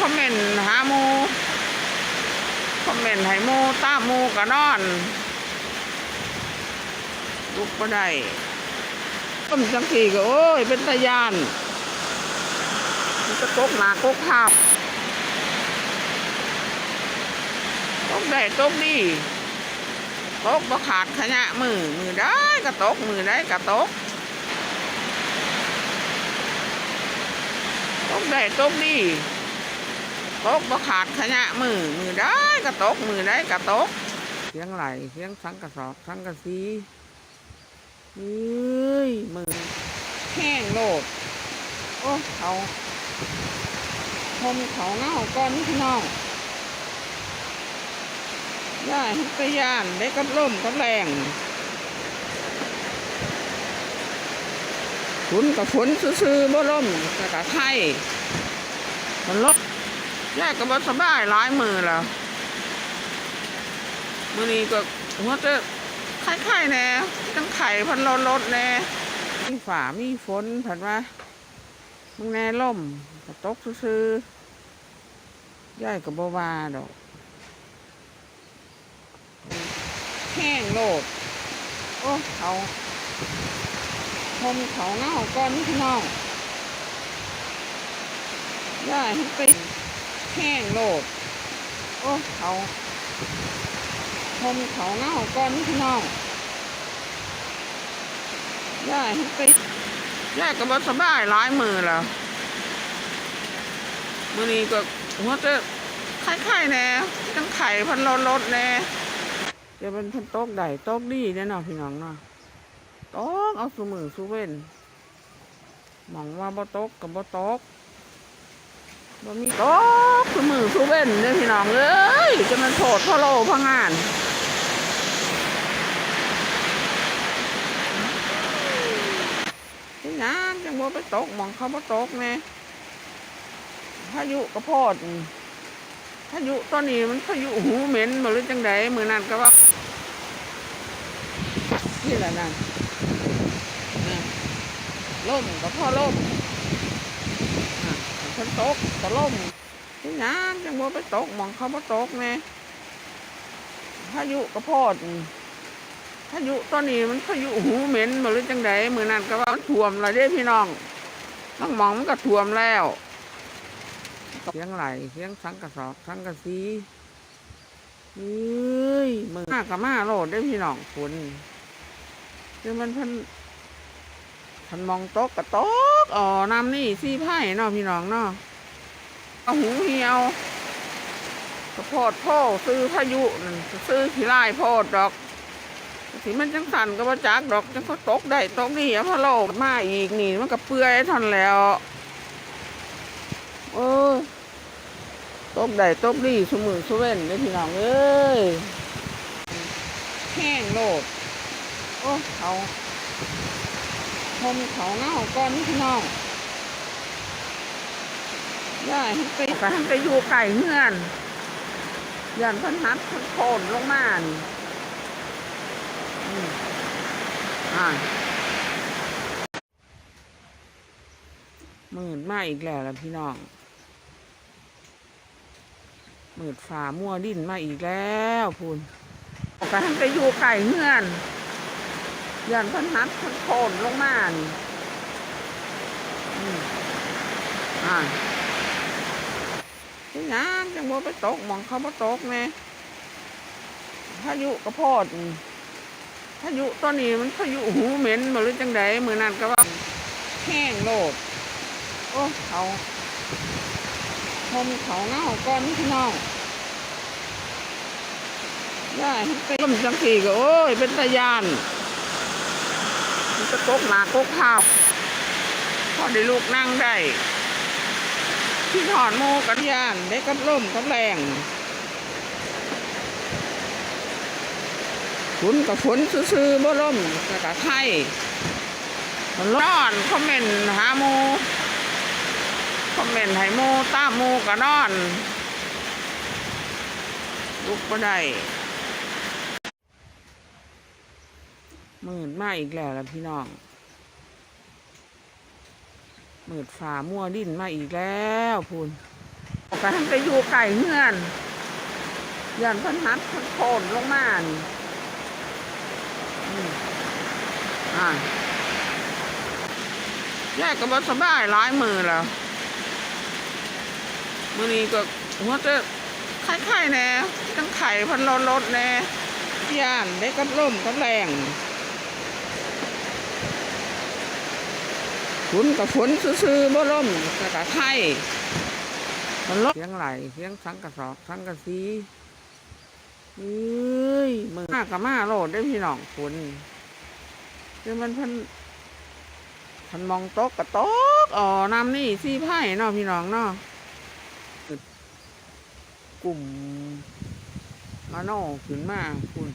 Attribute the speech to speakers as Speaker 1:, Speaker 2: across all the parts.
Speaker 1: คอมเมนต์หาหมูคอมเมนต์ให้หมูตามหมูก็นอนลุกบ่ได้ต้มจังสีก็โอ้ย เป็นตะยานมันจะตกหนากกข้าวตกได้ตกดีตกบ่ขาดขยะมือ มือได้ก็ตก มือได้ก็ตกตกได้ตกดี ตกบ่ขาดขยะมือมือได้ก็ตกมือได้ก็ตกเสียงไหลเสียงสังกระสอบสังกะสีเฮ้ยมือแห้งโลดโอ้เขาพมเขาเงาก้อนพี่น้องย่าให้ไปย่านได้กับล่มกับแรงฝนกับฝนซื่อๆบ่ล่มกับไข่มันลด ย่าก็บ่สบายหลายมือแล้วมือนี้ก็หัวจะไข่ๆแน่ตั้งไข่พันรถรถแน่มีฝ่ามีฝนผัดว่ามึงแน่ล่มก็ตกซื้อย่ายกับบวาดอกแห้งโลด โอ้เขาพมเขาเงาก้อนพี่น้องย่ายให้ไป แห้งโลด โอ้เขาพมเขาเงาก้อนพี่น้องย่าให้ไปย่าก็บ่สบายหลายมือแล้วมือนี้ก็หัวจะไข่ๆแน่ตั้งไข่พันรถรถแน่เดี๋ยวเป็นพันโต๊กใดโต๊กดีแน่นอนพี่น้องเนาะโต๊กเอาสูมือสูเว้นมองว่าบ่โต๊กกับบ่โต๊กบ่มีโต๊ก สูมือสูเว้นเนี่ยพี่น้องเอ้ยจะมันโผดพ่อโลพ่องานที่น้ำจังบ่ไปตกมองเขาบ่ตกแน่พายุกระโพดพายุตอนนี้มันพายุหูเหม็นบ่หรือจังใดมือนั้นก็ว่านี่แหละนั่นล่มก็พ่อล่มอะฝนตกก็ล่ม ที่น้ำจังบ่ไปตกมองเขาบ่ตกแน่พายุกระโพดพายุตอนนี้มันพายุหูเหม็นมาหรือจังใดมือนั้นก็ว่ามันท่วมแล้วเด้พี่น้องน้องมองมันก็ท่วมแล้วเสียงไหลเสียงสังกระสอบสังกระสีเฮ้ยมือมากับมาโลดได้พี่น้องฝนคือมันเพันพันมองโต๊ะกับโต๊ะอ๋อน้ำนี่ซี่ไผ่เนาะพี่น้องเนาะ เอาหูเหี่ยวกระโพดพ่อซื้อพายุนั่นซื้อขี้ไล่โพดดอกสิมันจังสันก็บ่จักดอกจังก็ตกได้ตกนี่อะพะโลกมาอีกนี่มันก็เปื่อยทอนแล้วเออตกได้ตกนี่สมือสเว่นเลยพี่น้องเอ้ยแห้งโลดโอ้เขาพมเขาเงาก้อนพี่น้อง ย่าให้ไปไปให้ไปอยู่ไก่เงื่อนยันพันหัดพันโคนลงมานี่อืมอ่ามืดมาอีกแล้วล่ะพี่น้องหมืดฝ่ามั่วดินมาอีกแล้วพูนกไปให้ไปอยู่ไก่เงื่อนยันพันหัดพันโคนลงมานี่อืม อ่าที่น้ำจังบ่ไปตกมองเขาบ่ตกแน่พายุกระโพดพายุตอนนี้มันพายุหูเหม็นมาหรือจังใดมือนั้นก็ว่าแห้งโลด โอ้เขาพมเขาเงาก้อนพี่น้องย่าให้ไปต้มจังสีก็โอ้ย เป็นตะยาน มันจะตกหนากกข้าวพอได้ลูกนั่งได้ ที่ถอนโมกันยานได้กับล่มกับแรงฝนกับฝนซื่อๆบ่ล่มกับไข่มันร้อนคอมเมนต์หาหมูคอมเมนต์ให้หมูตามหมูก็นอน ลุกบ่ได้มืดมาอีกแล้วล่ะพี่น้อง มืดฝ่ามั่วดิ้นมาอีกแล้วพูนกไปทางไปอยู่ไก่เงื่อนยันพันหัดพันโคนลงมานี่อืมอ่าแยกกับบสบายหลายมือแล้วมือนี้ก็หัวจะไข่ไข่แน่ตั้งไข่พันรถรถแน่ย่านได้กับล่มกับแรง นกับฝนซื่อๆบ่ล่มกระไข่มันลดเสียงไหลเสียงสังกระสอบสังกระสีเอ้ยมือมากับมาโลดได้พี่น้องฝนคือมันพันพันมองโต๊ะกับโต๊ะอ๋อน้ำนี่ซี่ไผ่เนาะพี่น้องเนาะกลุ่มมาโน่ขึ้นมาคุณ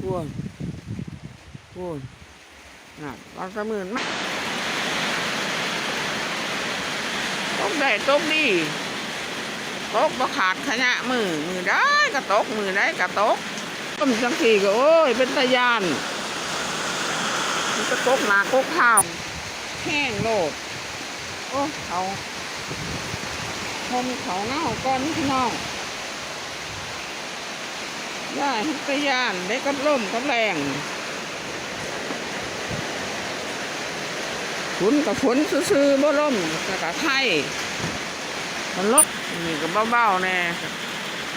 Speaker 1: คุณคุณน่ะเราสมืนมากตก ได้ตกดีตกบ่ขาดขยะมือมือได้ก็ตกมือได้ก็ตกต้มจังสีก็โอ้ยเป็นตะยานมันก็ตกหนากกข้าวแห้งโลดโอ้เขาชมเขาเน่าก้อนพี่น้องย่ายให้ไปย่านได้กับล่มกับแรงฝนกับฝนซื่อๆบ่ล่มกระไข่ มันลดนี่ก็เบาๆแน่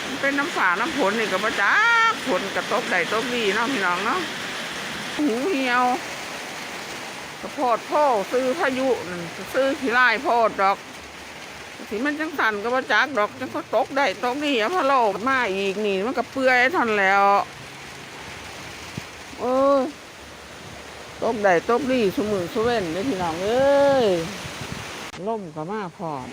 Speaker 1: มันเป็นน้ำฝาน้ำฝนนี่ก็บ่จักฝนกระตกได้ตกดีเนาะพี่น้องเนาะหูเหี่ยวกระโพดพ่อซื้อพายุนซื้อขี้ไล่โพดดอกสิมันจังสันก็บ่จักดอกจังเขาตกได้ตกนี่อะพะโลมาอีกนี่มันก็เปื่อยทอนแล้วเออตกได้ตกดีสมือสเว่นเด้พี่น้องเอ้ยล่มก็มาพร้อม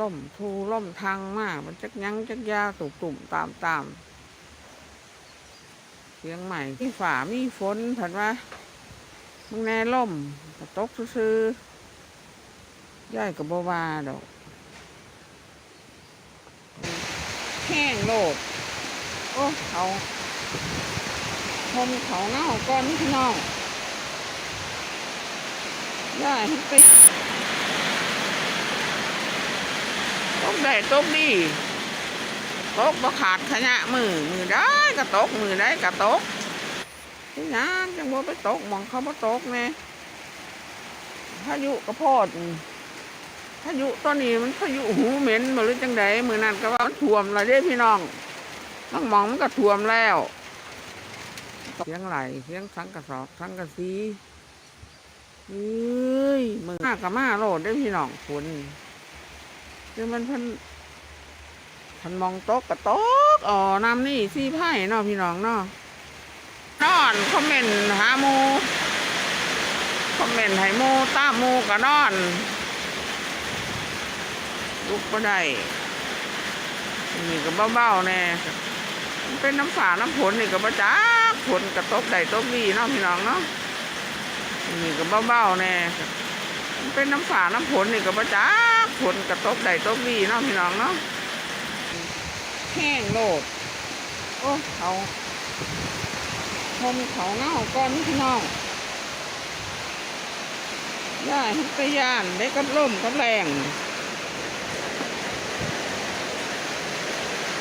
Speaker 1: ล่มทูล่มทางมาก มันจักยั้งจักยาตุ่มตุ่มตามตามเสียงใหม่ที่ฝ่ามีฝนผันว่ามึงแน่ล่มก็ตกซื่อย่ายกับบวาดอกแห้งโลด โอ้เขาชมเขาเน่าก้อนพี่น้องย่ายให้ไป ตกได้ตกดีตกบ่ขาดขยะมือมือได้ก็ตกมือได้ก็ตกที่งานจังบ่ไปตกมองเขาบ่ตกแน่พายุกระโพดพายุตอนนี้มันพายุหูเหม็นมาหรือจังใดมือนั้นก็ว่ามันท่วมแล้วเด้พี่น้องน้องมองมันก็ท่วมแล้วเสียงไหลเสียงสังกระสอบสังกระสีเอ้ยมือมากับมาโลดได้พี่น้องฝน คือมันพันพันมองโต๊ะกับโต๊ะอ๋อน้ำนี่ซี่ไผ่เนาะพี่น้องเนาะนอนคอมเมนต์หามูคอมเมนต์ให้หมูตามมูกับนอนลุกก็ได้นี่ก็เบาๆแน่เป็นน้ำฝาน้ำฝนนี่ก็บ่จักฝนกระตกได้ตกดีเนาะพี่น้องเนาะนี่ก็เบาๆแน่เป็นน้ำฝาน้ำฝนนี่ก็บ่จัก ฝนกระตกได้ตกดีเนาะพี่น้องเนาะแห้งโลด โอ้เขาชมเขาเน่าก้อนพี่น้องย่ายให้ไปย่านได้กับล่มกับแรง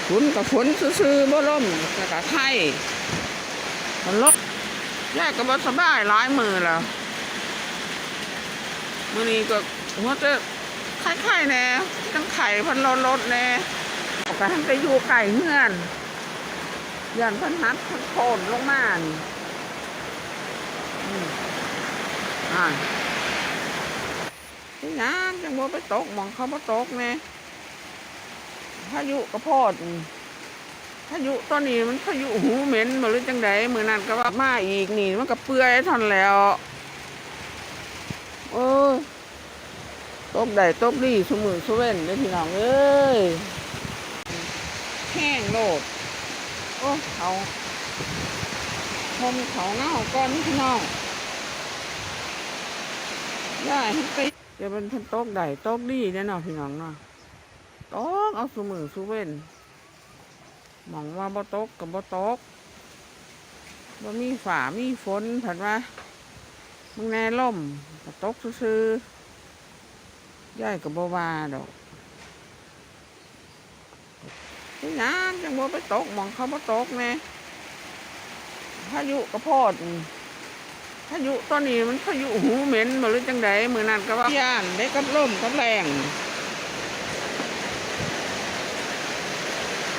Speaker 1: ฝนกับฝนซื่อๆบ่ล่มกระไข่มันลดแยกกับบสบายหลายมือแล้วมือนี้ก็หัวจะ ไข่ไข่แน่ตั้งไข่พันรถรถแน่ออกไปทางไปอยู่ไก่เงื่อนยันพันหัดพันโคนลงมานี่อืมอ่าที่งานจังบ่ไปตกมองเขาบ่ตกแน่พายุกระโพดพายุตอนนี้มันพายุหูเหม็นมาหรือจังใดมือนั้นก็ว่ามาอีกนี่ มันก็เปื่อยทอนแล้วโอ้ย ตบได้ตบดีสมือสเว่นได้อพี่น้องเอ้ยแห้งโลด โอ้เขาชมเขาเน่าก้อนพี่น้องย่าให้ไปจะเป็นเพันตกได้ตกดีแน่นอนพี่น้องเนาะตกเอาสมือสเว่นหมองว่าบ่ตกกับบ่ตกบ่มีฝ่ามีฝนผัดว่ามึงแน่ล่มก็ตกซื่อ ยายก็บ่ว่าดอกที่หยังจังบ่ไปตกมองเขาบ่ตกแน่พายุกระโพดพายุตอนนี้มันพายุหูเหม็นบ่หรือจังใดมือนั้นก็ว่าย่านได้กับล่มกับแรง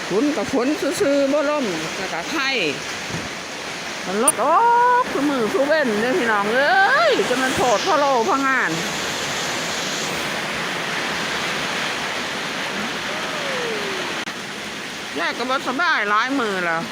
Speaker 1: ฝนกับฝนซื่อๆบ่ลมก็กะไข่มันลดออกคือมือคือเว้นเด้อพี่น้องเอ้ยจะมันโผดพ่อโลพ่องาน ยายก็บ่สบายร้ายมือแล้ว